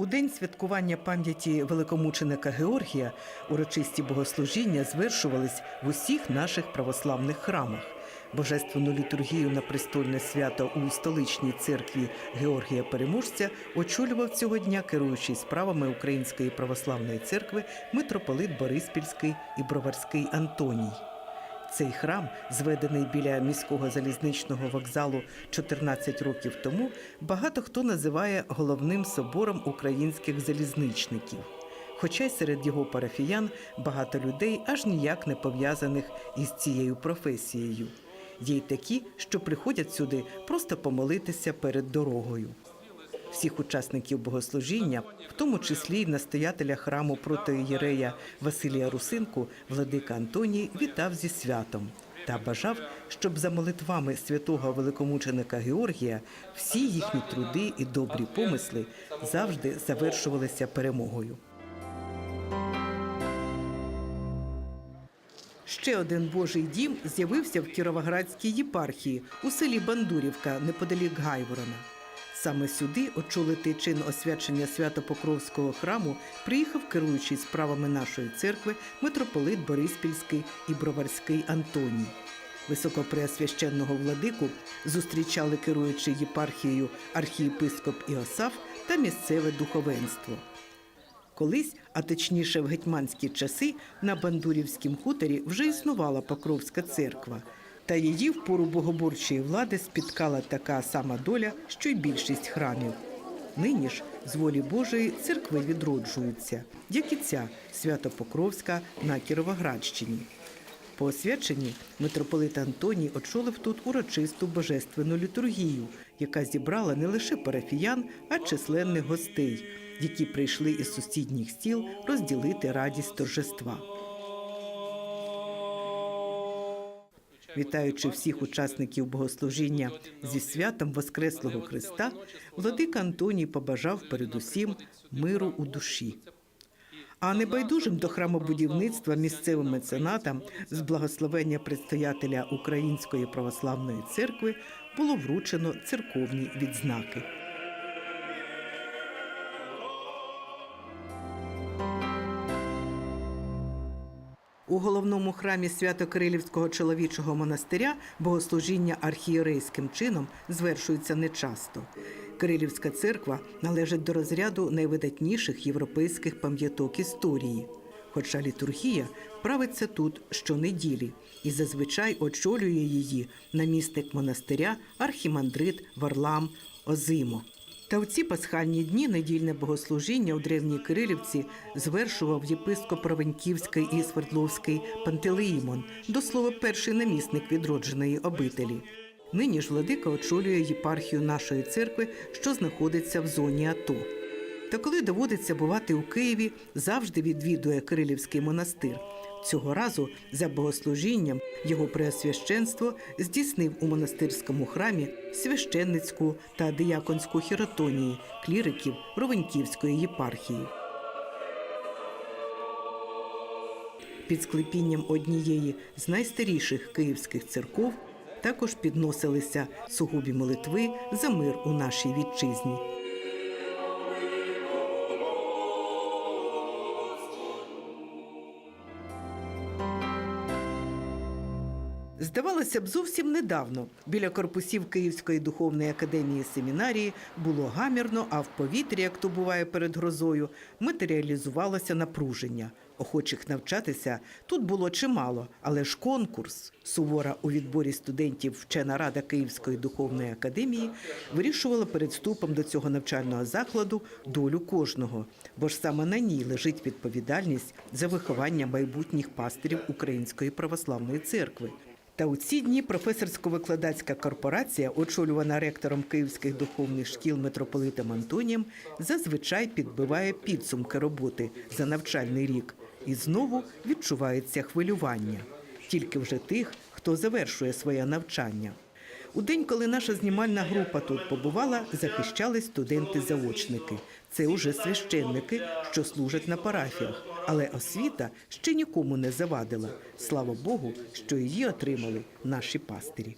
У день святкування пам'яті великомученика Георгія урочисті богослужіння звершувались в усіх наших православних храмах. Божественну літургію на престольне свято у столичній церкві Георгія Переможця очолював цього дня керуючий справами Української православної церкви митрополит Бориспільський і Броварський Антоній. Цей храм, зведений біля міського залізничного вокзалу 14 років тому, багато хто називає головним собором українських залізничників. Хоча й серед його парафіян багато людей аж ніяк не пов'язаних із цією професією. Є й такі, що приходять сюди просто помолитися перед дорогою. Всіх учасників богослужіння, в тому числі й настоятеля храму протоієрея Василія Русинку, владика Антоній вітав зі святом та бажав, щоб за молитвами святого великомученика Георгія всі їхні труди і добрі помисли завжди завершувалися перемогою. Ще один Божий дім з'явився в Кіровоградській єпархії у селі Бандурівка неподалік Гайворона. Саме сюди очолити чин освячення Свято-Покровського храму приїхав керуючий справами нашої церкви митрополит Бориспільський і Броварський Антоній. Високопреосвященного владику зустрічали керуючий єпархією архієпископ Іосаф та місцеве духовенство. Колись, а точніше в гетьманські часи, на Бандурівськім хуторі вже існувала Покровська церква. Та її в пору богоборчої влади спіткала така сама доля, що й більшість храмів. Нині ж з волі Божої церкви відроджуються, як і ця Свято-Покровська на Кіровоградщині. По освяченні митрополит Антоній очолив тут урочисту божественну літургію, яка зібрала не лише парафіян, а численних гостей, які прийшли із сусідніх стіл розділити радість торжества. Вітаючи всіх учасників богослужіння зі святом Воскреслого Христа, владика Антоній побажав передусім миру у душі. А небайдужим до храмобудівництва місцевим меценатам з благословення предстоятеля Української православної церкви було вручено церковні відзнаки. У головному храмі Свято-Кирилівського чоловічого монастиря богослужіння архієрейським чином звершується нечасто. Кирилівська церква належить до розряду найвидатніших європейських пам'яток історії. Хоча літургія правиться тут щонеділі і зазвичай очолює її намісник монастиря архімандрит Варлам Озимо. Та в ці пасхальні дні недільне богослужіння у древній Кирилівці звершував єпископ Ровеньківський і Свердловський Пантелеїмон, до слова, перший намісник відродженої обителі. Нині ж владика очолює єпархію нашої церкви, що знаходиться в зоні АТО. Та коли доводиться бувати у Києві, завжди відвідує Кирилівський монастир. Цього разу за богослужінням його преосвященство здійснив у монастирському храмі священницьку та дияконську хіротонії кліриків Ровеньківської єпархії. Під склепінням однієї з найстаріших київських церков також підносилися сугубі молитви за мир у нашій вітчизні. Здавалося б, зовсім недавно біля корпусів Київської духовної академії семінарії було гамірно, а в повітрі, як то буває перед грозою, матеріалізувалося напруження. Охочих навчатися тут було чимало, але ж конкурс, сувора у відборі студентів вчена рада Київської духовної академії, вирішувала перед вступом до цього навчального закладу долю кожного, бо ж саме на ній лежить відповідальність за виховання майбутніх пастирів Української православної церкви. Та у ці дні професорсько-викладацька корпорація, очолювана ректором київських духовних шкіл митрополитом Антонієм, зазвичай підбиває підсумки роботи за навчальний рік. І знову відчувається хвилювання. Тільки вже тих, хто завершує своє навчання. У день, коли наша знімальна група тут побувала, захищали студенти-заочники. Це уже священники, що служать на парафіях. Але освіта ще нікому не завадила. Слава Богу, що її отримали наші пастирі.